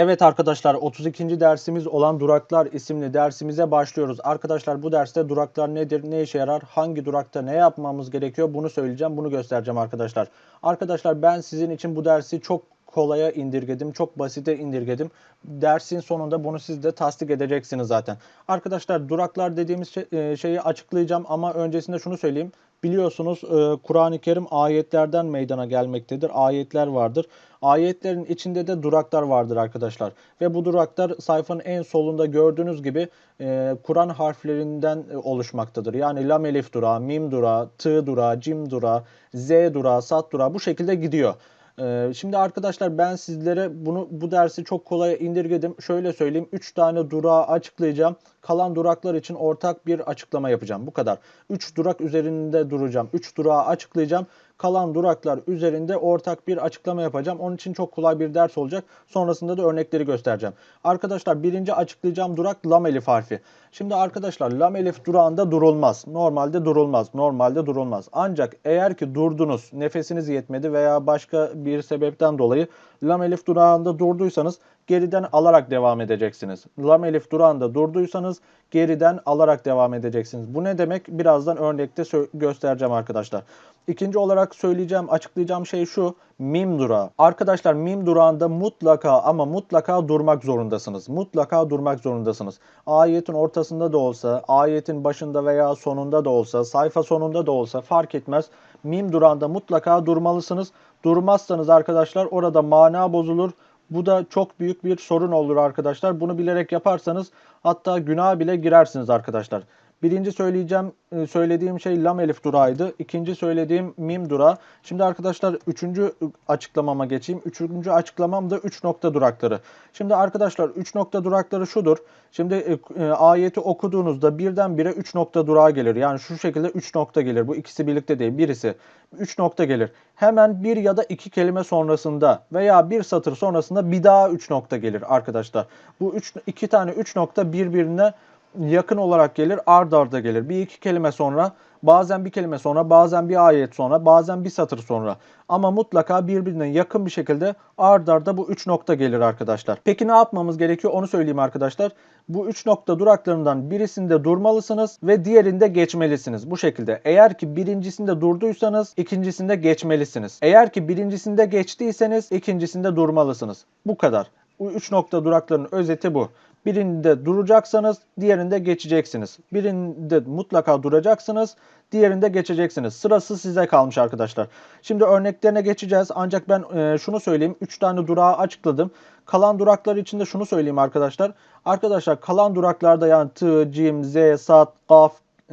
Evet arkadaşlar 32. dersimiz olan Duraklar isimli dersimize başlıyoruz. Arkadaşlar bu derste duraklar nedir, ne işe yarar, hangi durakta ne yapmamız gerekiyor bunu söyleyeceğim, bunu göstereceğim arkadaşlar. Arkadaşlar ben sizin için bu dersi çok kolaya indirgedim, çok basite indirgedim. Dersin sonunda bunu siz de tasdik edeceksiniz zaten. Arkadaşlar duraklar dediğimiz şey- e, şeyi açıklayacağım ama öncesinde şunu söyleyeyim. Biliyorsunuz e, Kur'an-ı Kerim ayetlerden meydana gelmektedir. Ayetler vardır. Ayetlerin içinde de duraklar vardır arkadaşlar. Ve bu duraklar sayfanın en solunda gördüğünüz gibi e, Kur'an harflerinden e, oluşmaktadır. Yani lam elif durağı, mim durağı, tı durağı, cim durağı, z durağı, sat durağı bu şekilde gidiyor. Ee, Şimdi arkadaşlar ben sizlere bunu bu dersi çok kolay indirgedim. Şöyle söyleyeyim 3 tane durağı açıklayacağım. Kalan duraklar için ortak bir açıklama yapacağım. Bu kadar. 3 durak üzerinde duracağım. 3 durağı açıklayacağım. Kalan duraklar üzerinde ortak bir açıklama yapacağım. Onun için çok kolay bir ders olacak. Sonrasında da örnekleri göstereceğim. Arkadaşlar birinci açıklayacağım durak lam elif harfi. Şimdi arkadaşlar lam elif durağında durulmaz. Normalde durulmaz. Normalde durulmaz. Ancak eğer ki durdunuz, nefesiniz yetmedi veya başka bir sebepten dolayı lam elif durağında durduysanız geriden alarak devam edeceksiniz. Lam elif durağında durduysanız geriden alarak devam edeceksiniz. Bu ne demek? Birazdan örnekte göstereceğim arkadaşlar. İkinci olarak söyleyeceğim, açıklayacağım şey şu. Mim durağı. Arkadaşlar mim durağında mutlaka ama mutlaka durmak zorundasınız. Mutlaka durmak zorundasınız. Ayetin ortasında da olsa, ayetin başında veya sonunda da olsa, sayfa sonunda da olsa fark etmez. Mim durağında mutlaka durmalısınız. Durmazsanız arkadaşlar orada mana bozulur. Bu da çok büyük bir sorun olur arkadaşlar. Bunu bilerek yaparsanız hatta günah bile girersiniz arkadaşlar. Birinci söyleyeceğim e, söylediğim şey lam elif durağıydı. İkinci söylediğim mim durağı. Şimdi arkadaşlar üçüncü açıklamama geçeyim. Üçüncü açıklamam da 3 nokta durakları. Şimdi arkadaşlar 3 nokta durakları şudur. Şimdi e, e, ayeti okuduğunuzda birdenbire 3 nokta durağı gelir. Yani şu şekilde 3 nokta gelir. Bu ikisi birlikte değil. Birisi 3 nokta gelir. Hemen bir ya da iki kelime sonrasında veya bir satır sonrasında bir daha 3 nokta gelir arkadaşlar. Bu üç, iki tane 3 nokta birbirine yakın olarak gelir, ard arda gelir. Bir iki kelime sonra, bazen bir kelime sonra, bazen bir ayet sonra, bazen bir satır sonra. Ama mutlaka birbirine yakın bir şekilde ard arda bu üç nokta gelir arkadaşlar. Peki ne yapmamız gerekiyor onu söyleyeyim arkadaşlar. Bu üç nokta duraklarından birisinde durmalısınız ve diğerinde geçmelisiniz. Bu şekilde. Eğer ki birincisinde durduysanız ikincisinde geçmelisiniz. Eğer ki birincisinde geçtiyseniz ikincisinde durmalısınız. Bu kadar. Bu üç nokta durakların özeti bu. Birinde duracaksanız diğerinde geçeceksiniz. Birinde mutlaka duracaksınız, diğerinde geçeceksiniz. Sırası size kalmış arkadaşlar. Şimdi örneklerine geçeceğiz. Ancak ben e, şunu söyleyeyim. 3 tane durağı açıkladım. Kalan duraklar için de şunu söyleyeyim arkadaşlar. Arkadaşlar kalan duraklarda yani t, cim, z, sat, kaf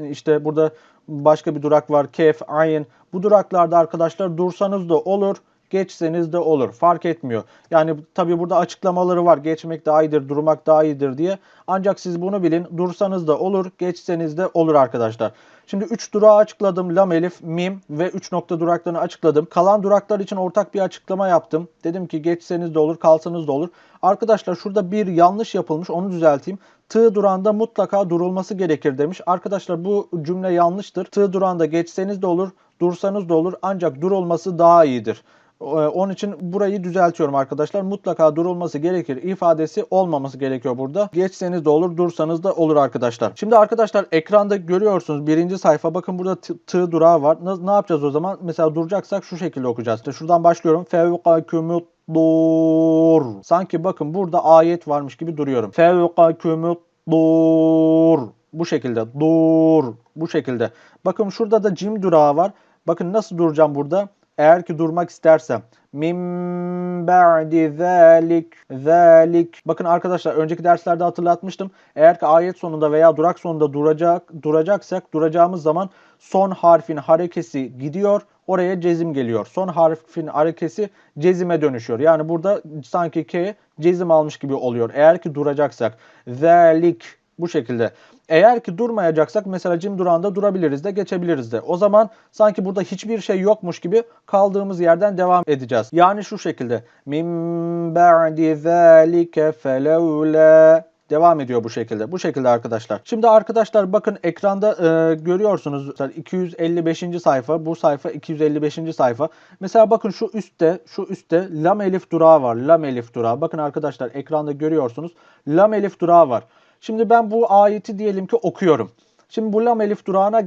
işte burada başka bir durak var. Kef, ayin. Bu duraklarda arkadaşlar dursanız da olur geçseniz de olur. Fark etmiyor. Yani tabi burada açıklamaları var. Geçmek daha iyidir, durmak daha iyidir diye. Ancak siz bunu bilin. Dursanız da olur, geçseniz de olur arkadaşlar. Şimdi 3 durağı açıkladım. Lam, elif, mim ve 3 nokta duraklarını açıkladım. Kalan duraklar için ortak bir açıklama yaptım. Dedim ki geçseniz de olur, kalsanız da olur. Arkadaşlar şurada bir yanlış yapılmış. Onu düzelteyim. Tığ durağında mutlaka durulması gerekir demiş. Arkadaşlar bu cümle yanlıştır. Tığ durağında geçseniz de olur, dursanız da olur. Ancak durulması daha iyidir. Ee, Onun için burayı düzeltiyorum arkadaşlar. Mutlaka durulması gerekir ifadesi olmaması gerekiyor burada. Geçseniz de olur, dursanız da olur arkadaşlar. Şimdi arkadaşlar ekranda görüyorsunuz birinci sayfa. Bakın burada tığ durağı var. Ne, ne yapacağız o zaman? Mesela duracaksak şu şekilde okuyacağız. İşte şuradan başlıyorum. Fevkakümüt dur. Sanki bakın burada ayet varmış gibi duruyorum. Fevkakümüt dur. Bu şekilde. Dur. Bu şekilde. Bakın şurada da cim durağı var. Bakın nasıl duracağım burada? Eğer ki durmak istersem min ba'di zalik zalik bakın arkadaşlar önceki derslerde hatırlatmıştım. Eğer ki ayet sonunda veya durak sonunda duracak duracaksak duracağımız zaman son harfin harekesi gidiyor. Oraya cezim geliyor. Son harfin harekesi cezime dönüşüyor. Yani burada sanki K cezim almış gibi oluyor. Eğer ki duracaksak zalik bu şekilde. Eğer ki durmayacaksak mesela cim durağında durabiliriz de geçebiliriz de. O zaman sanki burada hiçbir şey yokmuş gibi kaldığımız yerden devam edeceğiz. Yani şu şekilde. Min ba'di zâlike felevlâ Devam ediyor bu şekilde. Bu şekilde arkadaşlar. Şimdi arkadaşlar bakın ekranda e, görüyorsunuz Mesela 255. sayfa. Bu sayfa 255. sayfa. Mesela bakın şu üstte şu üstte lam elif durağı var. Lam elif durağı. Bakın arkadaşlar ekranda görüyorsunuz. Lam elif durağı var. Şimdi ben bu ayeti diyelim ki okuyorum. Şimdi bu lam elif durağına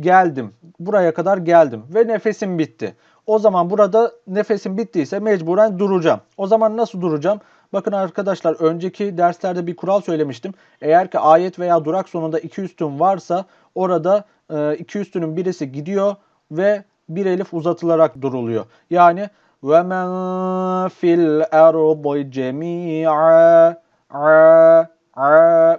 geldim. Buraya kadar geldim ve nefesim bitti. O zaman burada nefesim bittiyse mecburen duracağım. O zaman nasıl duracağım? Bakın arkadaşlar önceki derslerde bir kural söylemiştim. Eğer ki ayet veya durak sonunda iki üstün varsa orada e, iki üstünün birisi gidiyor ve bir elif uzatılarak duruluyor. Yani ve men fil ardı cemi'a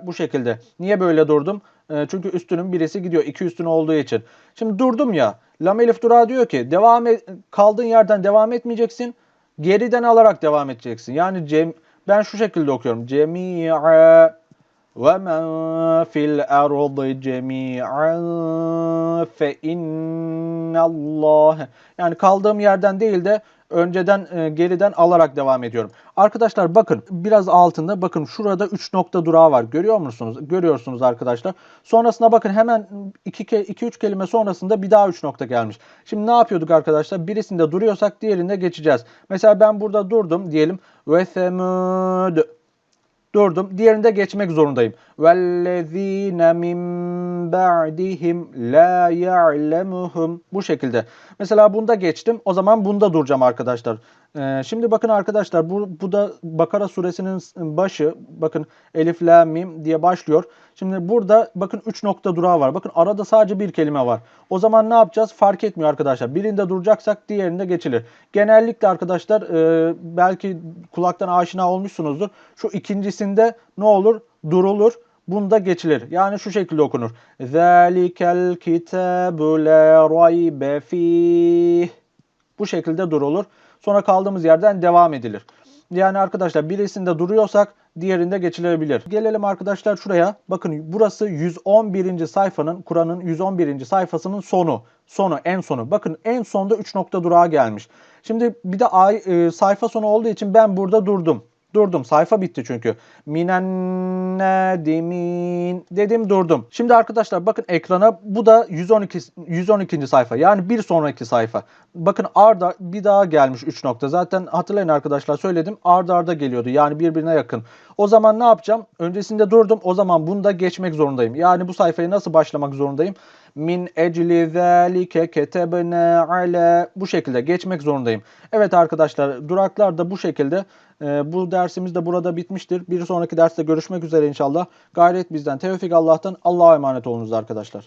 bu şekilde. Niye böyle durdum? E, çünkü üstünün birisi gidiyor. iki üstün olduğu için. Şimdi durdum ya. Lam elif durağı diyor ki devam et, kaldığın yerden devam etmeyeceksin. Geriden alarak devam edeceksin. Yani cem, ben şu şekilde okuyorum. Cemi'a men fil ardı cemi'an fe innallah. Yani kaldığım yerden değil de önceden e, geriden alarak devam ediyorum. Arkadaşlar bakın biraz altında bakın şurada 3 nokta durağı var. Görüyor musunuz? Görüyorsunuz arkadaşlar. Sonrasında bakın hemen 2-3 kelime sonrasında bir daha 3 nokta gelmiş. Şimdi ne yapıyorduk arkadaşlar? Birisinde duruyorsak diğerinde geçeceğiz. Mesela ben burada durdum diyelim. Ve durdum. Diğerinde geçmek zorundayım. Vellezine min ba'dihim la ya'lemuhum. Bu şekilde. Mesela bunda geçtim. O zaman bunda duracağım arkadaşlar. Ee, şimdi bakın arkadaşlar bu, bu da Bakara suresinin başı. Bakın Elif La Mim diye başlıyor. Şimdi burada bakın 3 nokta durağı var. Bakın arada sadece bir kelime var. O zaman ne yapacağız? Fark etmiyor arkadaşlar. Birinde duracaksak diğerinde geçilir. Genellikle arkadaşlar e, belki kulaktan aşina olmuşsunuzdur. Şu ikincisinde ne olur? Durulur. Bunda geçilir. Yani şu şekilde okunur. Zalikel kitabu la raybe fih. Bu şekilde durulur. Sonra kaldığımız yerden devam edilir. Yani arkadaşlar birisinde duruyorsak diğerinde geçilebilir. Gelelim arkadaşlar şuraya. Bakın burası 111. sayfanın Kur'an'ın 111. sayfasının sonu. Sonu en sonu. Bakın en sonda 3 nokta durağa gelmiş. Şimdi bir de ay, e, sayfa sonu olduğu için ben burada durdum. Durdum. Sayfa bitti çünkü. Minen nedimin dedim durdum. Şimdi arkadaşlar bakın ekrana bu da 112 112. sayfa. Yani bir sonraki sayfa. Bakın arda bir daha gelmiş 3 nokta. Zaten hatırlayın arkadaşlar söyledim. Arda arda geliyordu. Yani birbirine yakın. O zaman ne yapacağım? Öncesinde durdum. O zaman bunda geçmek zorundayım. Yani bu sayfayı nasıl başlamak zorundayım? Min ecli zâlike ketebne ale bu şekilde geçmek zorundayım. Evet arkadaşlar duraklar da bu şekilde. Ee, bu dersimiz de burada bitmiştir. Bir sonraki derste görüşmek üzere inşallah. Gayret bizden, tevfik Allah'tan. Allah'a emanet olunuz arkadaşlar.